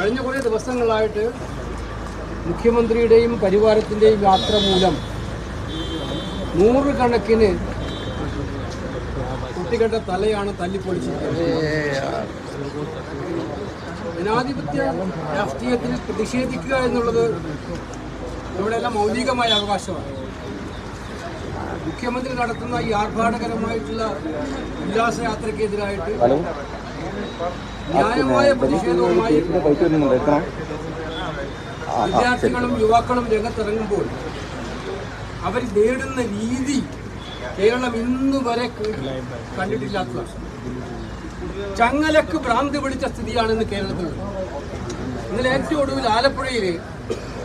കഴിഞ്ഞ കുറേ ദിവസങ്ങളായിട്ട് മുഖ്യമന്ത്രിയുടെയും പരിവാരത്തിന്റെയും യാത്ര മൂലം നൂറുകണക്കിന് കുട്ടികളുടെ തലയാണ് തല്ലിപ്പൊളിച്ചിരിക്കുന്നത്. ജനാധിപത്യ രാഷ്ട്രീയത്തിൽ പ്രതിഷേധിക്കുക എന്നുള്ളത് ഇവിടെയെല്ലാം മൗലികമായ അവകാശമാണ്. മുഖ്യമന്ത്രി നടത്തുന്ന ഈ ആർഭാടകരമായിട്ടുള്ള ഉല്ലാസയാത്രയ്ക്കെതിരായിട്ട് വിദ്യാർത്ഥികളും യുവാക്കളും രംഗത്തിറങ്ങുമ്പോൾ അവർ നേടുന്ന രീതി കേരളം ഇന്ന് വരെ കണ്ടിട്ടില്ലാത്തതാണ്. ചങ്ങലക്ക് ഭ്രാന്തി പിടിച്ച സ്ഥിതിയാണെന്ന് കേരളത്തിൽ ഇന്നലെ ഏറ്റവും ഒടുവിൽ ആലപ്പുഴയിൽ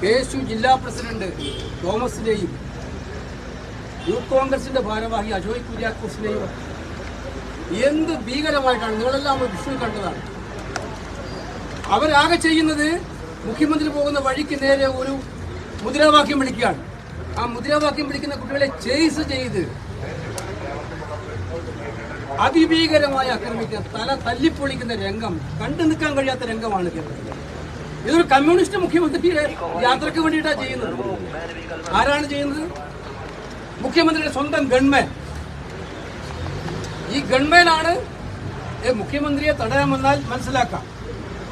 കെ എസ് യു ജില്ലാ പ്രസിഡന്റ് തോമസിനെയും യൂത്ത് കോൺഗ്രസിന്റെ ഭാരവാഹി അജോയ് കുര്യാക്കോസിനെയും എന്ത് ഭീകരമായിട്ടാണ് നിങ്ങളെല്ലാം നമ്മൾ വിഷു കണ്ടതാണ്? അവരാകെ ചെയ്യുന്നത് മുഖ്യമന്ത്രി പോകുന്ന വഴിക്ക് നേരെ ഒരു മുദ്രാവാക്യം വിളിക്കുകയാണ്. ആ മുദ്രാവാക്യം വിളിക്കുന്ന കുട്ടികളെ ചേസ് ചെയ്ത് അതിഭീകരമായി ആക്രമിക്കുന്ന തല തല്ലിപ്പൊളിക്കുന്ന രംഗം കണ്ടു നിൽക്കാൻ കഴിയാത്ത രംഗമാണ് കേരളത്തിൽ ഇതൊരു കമ്മ്യൂണിസ്റ്റ് മുഖ്യമന്ത്രിയുടെ യാത്രയ്ക്ക് വേണ്ടിയിട്ടാണ് ചെയ്യുന്നത്. ആരാണ് ചെയ്യുന്നത്? മുഖ്യമന്ത്രിയുടെ സ്വന്തം ഗൺമാൻ. ഈ ഗൺമേനാണ് മുഖ്യമന്ത്രിയെ തടയാൻ വന്നാൽ മനസ്സിലാക്കാം.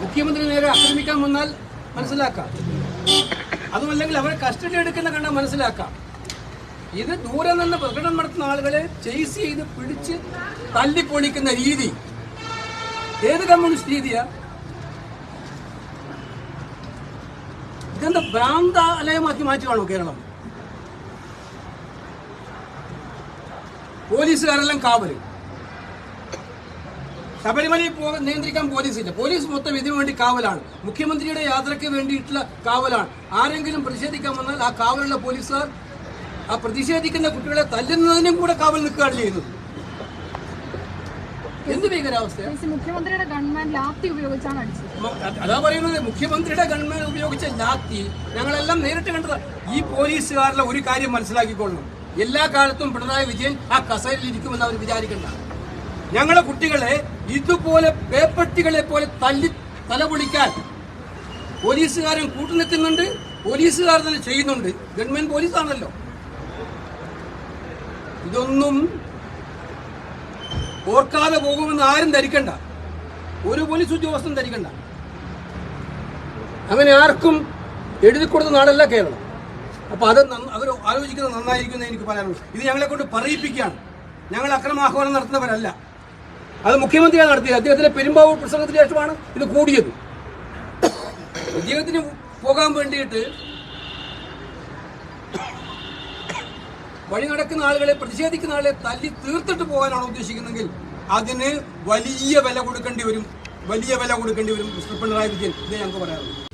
മുഖ്യമന്ത്രി നേരെ ആക്രമിക്കാൻ വന്നാൽ മനസ്സിലാക്കാം. അതുമല്ലെങ്കിൽ അവരെ കസ്റ്റഡി എടുക്കുന്ന കണ്ടാൽ മനസ്സിലാക്കാം. ഇത് ദൂരെ നിന്ന് പ്രകടനം നടത്തുന്ന ആളുകളെ ചേസ് ചെയ്ത് പിടിച്ച് തല്ലിപ്പൊളിക്കുന്ന രീതി. ഏത് കമ്മ്യൂണിസ്റ്റ് രീതിയാ? ഇതെന്താ ഭ്രാന്താലയമാക്കി മാറ്റുകയാണോ കേരളം? പോലീസുകാരെല്ലാം കാവൽ. ശബരിമലയിൽ പോകാൻ നിയന്ത്രിക്കാൻ പോലീസില്ല പോലീസ് മൊത്തം ഇതിനു വേണ്ടി കാവലാണ്. മുഖ്യമന്ത്രിയുടെ യാത്രയ്ക്ക് വേണ്ടിയിട്ടുള്ള കാവലാണ്. ആരെങ്കിലും പ്രതിഷേധിക്കാൻ വന്നാൽ ആ കാവലുള്ള പോലീസുകാർ ആ പ്രതിഷേധിക്കുന്ന കുട്ടികളെ തല്ലുന്നതിനും കൂടെ കാവൽ നിൽക്കുകയാണ് ചെയ്യുന്നത്. എന്ത് ഭീകരാവസ്ഥയാണ് മുഖ്യമന്ത്രിയുടെ ഗവൺമെന്റ് ലാത്തി ഉപയോഗിച്ചാണ് അടിച്ചത്. അതാ പറയുന്നത്. മുഖ്യമന്ത്രിയുടെ ഗവൺമെന്റ് ഉപയോഗിച്ച ലാത്തി ഞങ്ങളെല്ലാം നേരിട്ട് കണ്ടത്. ഈ പോലീസുകാരുടെ ഒരു കാര്യം മനസ്സിലാക്കിക്കൊള്ളണം. എല്ലാ കാലത്തും പിണറായി വിജയൻ ആ കസേരയിൽ ഇരിക്കുമെന്ന് അവർ വിചാരിക്കണ്ട. ഞങ്ങളെ കുട്ടികളെ ഇതുപോലെ പേപ്പട്ടികളെ പോലെ തല്ലി തലപൊളിക്കാൻ പോലീസുകാരൻ കൂട്ടുനിൽക്കുന്നുണ്ട് പോലീസുകാർ തന്നെ ചെയ്യുന്നുണ്ട്. ഗവൺമെന്റ് പോലീസാണല്ലോ. ഇതൊന്നും ഓർക്കാതെ പോകുമെന്ന് ആരും ധരിക്കണ്ട. ഒരു പോലീസ് ഉദ്യോഗസ്ഥൻ ധരിക്കണ്ട. അങ്ങനെ ആർക്കും എഴുതി കൊടുത്ത നാടല്ല കേരളം. അപ്പൊ അത് അവർ ആലോചിക്കുന്നത് നന്നായിരിക്കും എന്ന് എനിക്ക് പറയാനുള്ളൂ. ഇത് ഞങ്ങളെ കൊണ്ട് പറയിപ്പിക്കുകയാണ്. ഞങ്ങൾ അക്രമാഹ്വാനം നടത്തുന്നവരല്ല. അത് മുഖ്യമന്ത്രിയാണ് നടത്തിയത്. അദ്ദേഹത്തിന്റെ പെരുമ്പാവൂർ പ്രസംഗത്തിന് ശേഷമാണ് ഇത് കൂടിയത്. അദ്ദേഹത്തിന് പോകാൻ വേണ്ടിയിട്ട് വഴി നടക്കുന്ന ആളുകളെ പ്രതിഷേധിക്കുന്ന ആളുകളെ തല്ലി തീർത്തിട്ട് പോകാനാണ് ഉദ്ദേശിക്കുന്നതെങ്കിൽ അതിന് വലിയ വില കൊടുക്കേണ്ടി വരും. വലിയ വില കൊടുക്കേണ്ടി വരും മിസ്റ്റർ പിണറായി വിജയൻ. ഇതേ ഞങ്ങൾക്ക് പറയാറുള്ളൂ